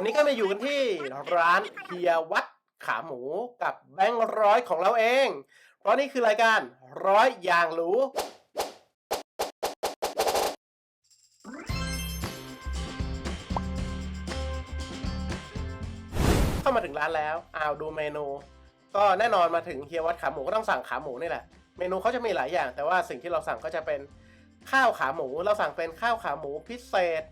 วันนี้ก็มาอยู่กันที่ร้านเฮียวัดขาหมูกับแบงค์ร้อยของเราเอง เพราะนี่คือรายการร้อยอย่างรู้เข้ามาถึงร้านแล้วอ้าวดูเมนู ก็แน่นอนมาถึงเฮียวัดขาหมูก็ต้องสั่งขาหมูนี่แหละ เมนูเขาจะมีหลายอย่าง แต่ว่าสิ่งที่เราสั่งก็จะเป็นข้าวขาหมู เราสั่งเป็นข้าวขาหมูพิเศษ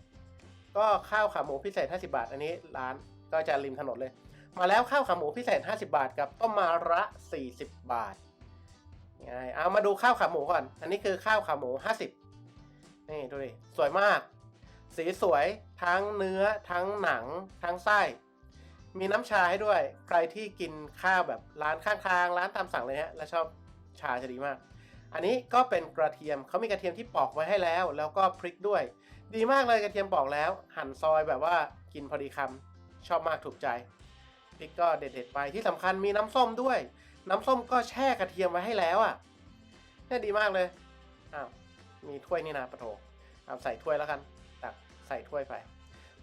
ก็ข้าวขาหมูพิเศษ 50 บาท อันนี้ร้านก็จะริมถนนเลย มาแล้วข้าวขาหมูพิเศษ 50 บาทกับต้มมาระ 40 บาทไงเอามาดูข้าวขาหมูก่อน อันนี้คือข้าวขาหมู 50 นี่ดูดิสวยมาก สีสวยทั้งเนื้อทั้งหนัง ทั้งไส้ มีน้ำชาให้ด้วย ใครที่กินข้าวแบบร้านข้างทางร้านตามสั่งเลยฮะแล้วชอบชาจะดีมาก อันนี้ก็เป็นกระเทียมเขามีกระเทียมที่ปอกไว้ให้แล้ว แล้วก็พริกด้วย ดีมากเลยกระเทียมปอกแล้ว หั่นซอยแบบว่ากินพอดีคำชอบมากถูกใจพริกก็เด็ดๆไปที่สำคัญมีน้ำส้มด้วย น้ำส้มก็แช่กระเทียมไว้ให้แล้วอะนี่ดีมากเลยอ้าวมีถ้วยนี่นะปะโถเอาใส่ถ้วยแล้วกันตักใส่ถ้วยไป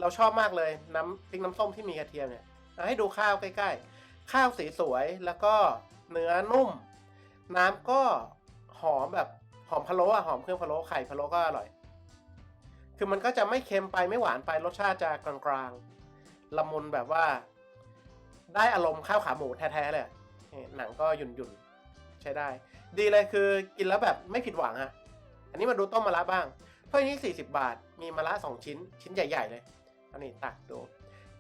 เราชอบมากเลยน้ำพริกน้ำส้มที่มีกระเทียมเนี่ยเอาให้ดูข้าวใกล้ ๆ ข้าวสีสวยแล้วก็เนื้อนุ่ม น้ำก็ หอมแบบหอมพะโล้อะหอมเครื่องพะโล้ไข่พะโล้ก็อร่อย คือมันก็จะไม่เค็มไปไม่หวานไปรสชาติจะกลางๆละมุนแบบว่า ได้อารมณ์ข้าวขาหมูแท้ๆเลยหนังก็หยุ่นๆใช้ได้ ดีเลยคือกินแล้วแบบไม่ผิดหวังอะอันนี้มาดูต้มมะระบ้างถ้วยนี้ 40 บาท มีมะระสองชิ้น ชิ้นใหญ่ ๆ เลยอันนี้ตักดู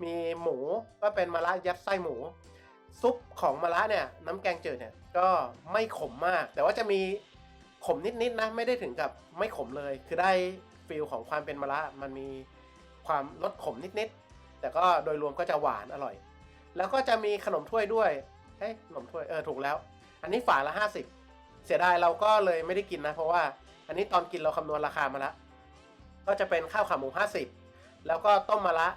มีหมูก็เป็นมะระยัดไส้หมู ซุปของมะระเนี่ยน้ำแกงจืดเนี่ยก็ไม่ขมมาก แต่ว่าจะมีขมนิดๆนะไม่ได้ถึงกับไม่ขมเลย คือได้ฟีลของความเป็นมะระมันมีความลดขมนิดๆ แต่ก็โดยรวมก็จะหวานอร่อย แล้วก็จะมีขนมถ้วยด้วยเฮ้ยขนมถ้วยเออถูกแล้ว อันนี้ฝาละ 50 เสียดายเราก็เลยไม่ได้กินนะ เพราะว่าอันนี้ตอนกินเราคำนวณราคามาแล้วก็จะเป็นข้าวขาหมู 50 แล้วก็ต้มมะระ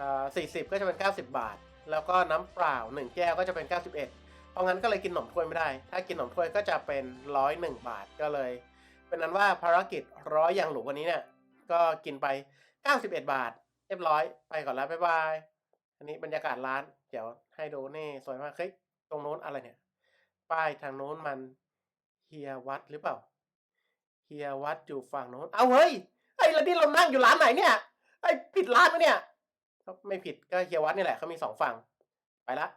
อ่อ40 ก็จะเป็น 90 บาท แล้วก็น้ำเปล่า 1 แก้วก็จะเป็น 91 เพราะงั้นก็เลยกินขนมถ้วยไม่ได้ ถ้ากินขนมถ้วยก็จะเป็น 101 บาทก็เลย เป็นนั้นว่าภารกิจร้อยอย่างหรูวันนี้เนี่ยก็กินไป 91 บาท เรียบร้อยไปก่อนแล้วบ๊ายบายอันนี้บรรยากาศร้าน เดี๋ยวให้ดูนี่สวยมากเฮ้ยตรงโน้นอะไรเนี่ย ป้ายทางโน้นมันเฮียวัดหรือเปล่าเฮียวัดอยู่ฝั่งโน้น เอาเฮ้ยไอ้แล้วนี่เรานั่งอยู่ร้านไหนเนี่ยไอ้ผิดร้านปะเนี่ย็ไม่ผิดก็เฮียวัดนี่แหละเขามีสองฝั่งไปละ